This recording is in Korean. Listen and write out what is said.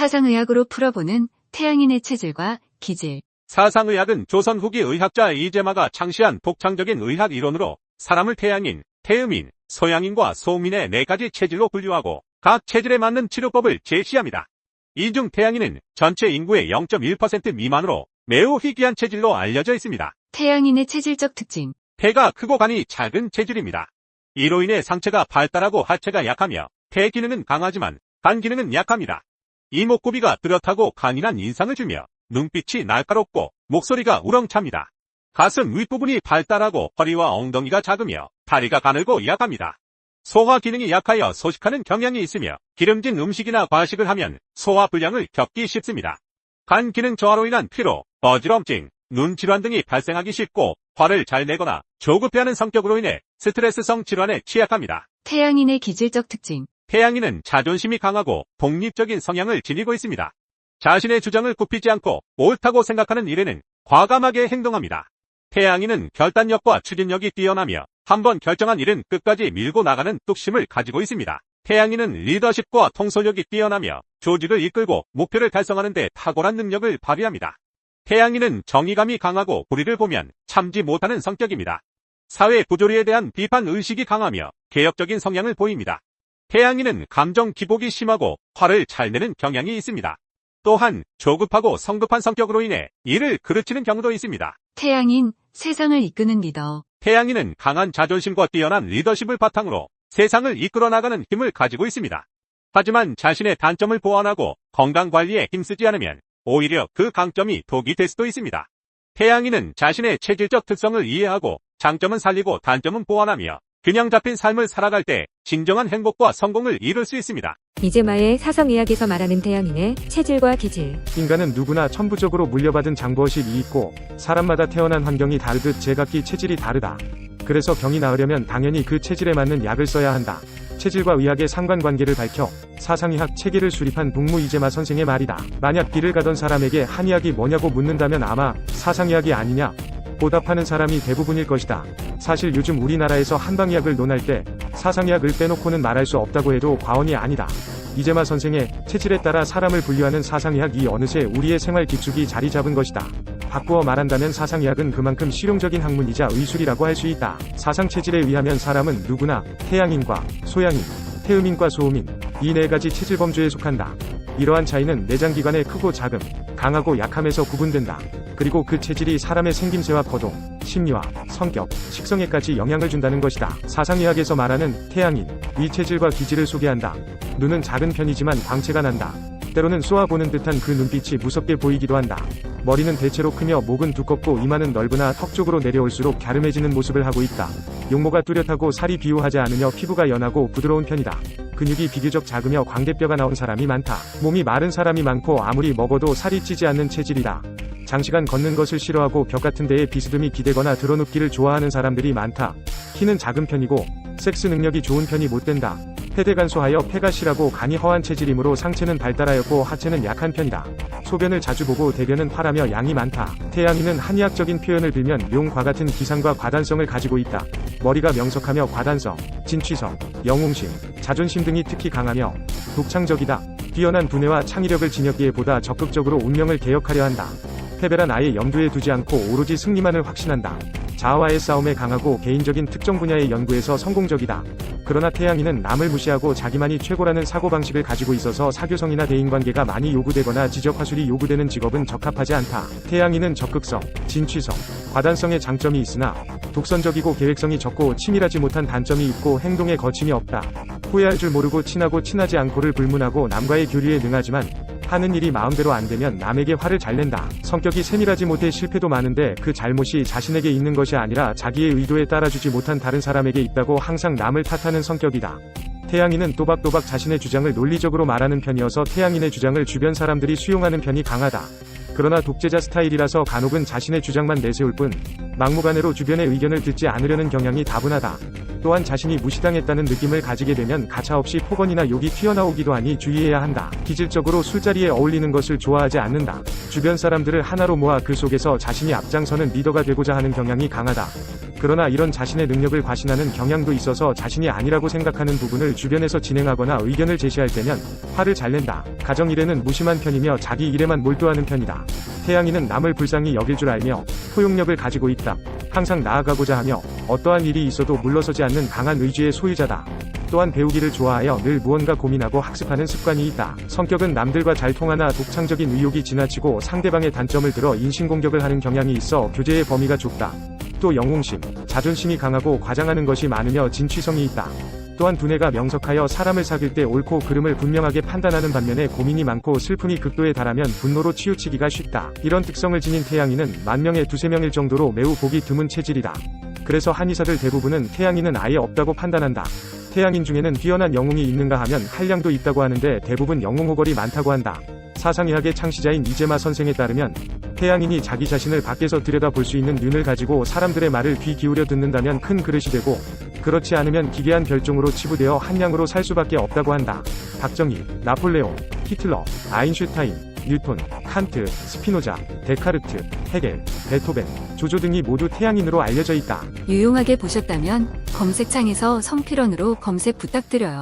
사상의학으로 풀어보는 태양인의 체질과 기질. 사상의학은 조선 후기 의학자 이재마가 창시한 독창적인 의학 이론으로 사람을 태양인, 태음인, 소양인과 소음인의 네 가지 체질로 분류하고 각 체질에 맞는 치료법을 제시합니다. 이 중 태양인은 전체 인구의 0.1% 미만으로 매우 희귀한 체질로 알려져 있습니다. 태양인의 체질적 특징. 폐가 크고 간이 작은 체질입니다. 이로 인해 상체가 발달하고 하체가 약하며 폐 기능은 강하지만 간 기능은 약합니다. 이목구비가 뚜렷하고 간이한 인상을 주며 눈빛이 날카롭고 목소리가 우렁찹니다. 가슴 윗부분이 발달하고 허리와 엉덩이가 작으며 다리가 가늘고 약합니다. 소화 기능이 약하여 소식하는 경향이 있으며 기름진 음식이나 과식을 하면 소화 불량을 겪기 쉽습니다. 간 기능 저하로 인한 피로, 어지럼증, 눈 질환 등이 발생하기 쉽고 화를 잘 내거나 조급해하는 성격으로 인해 스트레스성 질환에 취약합니다. 태양인의 기질적 특징. 태양인은 자존심이 강하고 독립적인 성향을 지니고 있습니다. 자신의 주장을 굽히지 않고 옳다고 생각하는 일에는 과감하게 행동합니다. 태양인은 결단력과 추진력이 뛰어나며 한번 결정한 일은 끝까지 밀고 나가는 뚝심을 가지고 있습니다. 태양인은 리더십과 통솔력이 뛰어나며 조직을 이끌고 목표를 달성하는 데 탁월한 능력을 발휘합니다. 태양인은 정의감이 강하고 불의를 보면 참지 못하는 성격입니다. 사회 부조리에 대한 비판 의식이 강하며 개혁적인 성향을 보입니다. 태양인은 감정 기복이 심하고 화를 잘 내는 경향이 있습니다. 또한 조급하고 성급한 성격으로 인해 일을 그르치는 경우도 있습니다. 태양인, 세상을 이끄는 리더. 태양인은 강한 자존심과 뛰어난 리더십을 바탕으로 세상을 이끌어 나가는 힘을 가지고 있습니다. 하지만 자신의 단점을 보완하고 건강 관리에 힘쓰지 않으면 오히려 그 강점이 독이 될 수도 있습니다. 태양인은 자신의 체질적 특성을 이해하고 장점은 살리고 단점은 보완하며 균형 잡힌 삶을 살아갈 때 진정한 행복과 성공을 이룰 수 있습니다. 이제마의 사성의학에서 말하는 태양인의 체질과 기질. 인간은 누구나 천부적으로 물려받은 장부의식이 있고 사람마다 태어난 환경이 다르듯 제각기 체질이 다르다. 그래서 병이 나으려면 당연히 그 체질에 맞는 약을 써야 한다. 체질과 의학의 상관관계를 밝혀 사상의학 체계를 수립한 북무 이재마 선생의 말이다. 만약 길을 가던 사람에게 한의학이 뭐냐고 묻는다면 아마 사상의학이 아니냐? 보답하는 사람이 대부분일 것이다. 사실 요즘 우리나라에서 한방의학을 논할 때 사상의학을 빼놓고는 말할 수 없다고 해도 과언이 아니다. 이재마 선생의 체질에 따라 사람을 분류하는 사상의학이 어느새 우리의 생활 기축이 자리 잡은 것이다. 바꾸어 말한다면 사상의학은 그만큼 실용적인 학문이자 의술이라고 할 수 있다. 사상 체질에 의하면 사람은 누구나 태양인과 소양인, 태음인과 소음인 이 네 가지 체질 범주에 속한다. 이러한 차이는 내장기관의 크고 작음, 강하고 약함에서 구분된다. 그리고 그 체질이 사람의 생김새와 거동, 심리와 성격, 식성에까지 영향을 준다는 것이다. 사상의학에서 말하는 태양인, 위 체질과 기질을 소개한다. 눈은 작은 편이지만 광채가 난다. 때로는 쏘아보는 듯한 그 눈빛이 무섭게 보이기도 한다. 머리는 대체로 크며 목은 두껍고 이마는 넓으나 턱 쪽으로 내려올수록 갸름해지는 모습을 하고 있다. 용모가 뚜렷하고 살이 비호하지 않으며 피부가 연하고 부드러운 편이다. 근육이 비교적 작으며 광대뼈가 나온 사람이 많다. 몸이 마른 사람이 많고 아무리 먹어도 살이 찌지 않는 체질이다. 장시간 걷는 것을 싫어하고 벽 같은 데에 비스듬히 기대거나 드러눕기를 좋아하는 사람들이 많다. 키는 작은 편이고 섹스 능력이 좋은 편이 못 된다. 폐대 간소하여 폐가 실하고 간이 허한 체질이므로 상체는 발달하였고 하체는 약한 편이다. 소변을 자주 보고 대변은 파라며 양이 많다. 태양인은 한의학적인 표현을 들면 용과 같은 기상과 과단성을 가지고 있다. 머리가 명석하며 과단성, 진취성, 영웅심, 자존심 등이 특히 강하며 독창적이다. 뛰어난 두뇌와 창의력을 지녔기에 보다 적극적으로 운명을 개혁하려 한다. 패배란 아예 염두에 두지 않고 오로지 승리만을 확신한다. 자아와의 싸움에 강하고 개인적인 특정 분야의 연구에서 성공적이다. 그러나 태양인은 남을 무시하고 자기만이 최고라는 사고방식을 가지고 있어서 사교성이나 대인관계가 많이 요구되거나 지적화술이 요구되는 직업은 적합하지 않다. 태양인은 적극성, 진취성, 과단성의 장점이 있으나 독선적이고 계획성이 적고 치밀하지 못한 단점이 있고 행동에 거침이 없다. 후회할 줄 모르고 친하고 친하지 않고를 불문하고 남과의 교류에 능하지만 하는 일이 마음대로 안 되면 남에게 화를 잘 낸다. 성격이 세밀하지 못해 실패도 많은데 그 잘못이 자신에게 있는 것이 아니라 자기의 의도에 따라주지 못한 다른 사람에게 있다고 항상 남을 탓하는 성격이다. 태양인은 또박또박 자신의 주장을 논리적으로 말하는 편이어서 태양인의 주장을 주변 사람들이 수용하는 편이 강하다. 그러나 독재자 스타일이라서 간혹은 자신의 주장만 내세울 뿐 막무가내로 주변의 의견을 듣지 않으려는 경향이 다분하다. 또한 자신이 무시당했다는 느낌을 가지게 되면 가차없이 폭언이나 욕이 튀어나오기도 하니 주의해야 한다. 기질적으로 술자리에 어울리는 것을 좋아하지 않는다. 주변 사람들을 하나로 모아 그 속에서 자신이 앞장서는 리더가 되고자 하는 경향이 강하다. 그러나 이런 자신의 능력을 과신하는 경향도 있어서 자신이 아니라고 생각하는 부분을 주변에서 진행하거나 의견을 제시할 때면 화를 잘 낸다. 가정 일에는 무심한 편이며 자기 일에만 몰두하는 편이다. 태양이는 남을 불쌍히 여길 줄 알며 포용력을 가지고 있다. 항상 나아가고자 하며 어떠한 일이 있어도 물러서지 않는 강한 의지의 소유자다. 또한 배우기를 좋아하여 늘 무언가 고민하고 학습하는 습관이 있다. 성격은 남들과 잘 통하나 독창적인 의욕이 지나치고 상대방의 단점을 들어 인신공격을 하는 경향이 있어 교제의 범위가 좁다. 또 영웅심, 자존심이 강하고 과장하는 것이 많으며 진취성이 있다. 또한 두뇌가 명석하여 사람을 사귈 때 옳고 그름을 분명하게 판단하는 반면에 고민이 많고 슬픔이 극도에 달하면 분노로 치우치기가 쉽다. 이런 특성을 지닌 태양이는 만 명에 두세 명일 정도로 매우 보기 드문 체질이다. 그래서 한의사들 대부분은 태양이는 아예 없다고 판단한다. 태양인 중에는 뛰어난 영웅이 있는가 하면 한량도 있다고 하는데 대부분 영웅 호걸이 많다고 한다. 사상의학의 창시자인 이재마 선생에 따르면 태양인이 자기 자신을 밖에서 들여다볼 수 있는 눈을 가지고 사람들의 말을 귀 기울여 듣는다면 큰 그릇이 되고 그렇지 않으면 기괴한 별종으로 치부되어 한량으로 살 수밖에 없다고 한다. 박정희, 나폴레옹, 히틀러, 아인슈타인, 뉴톤, 칸트, 스피노자, 데카르트, 헤겔, 베토벤, 조조 등이 모두 태양인으로 알려져 있다. 유용하게 보셨다면 검색창에서 성필원으로 검색 부탁드려요.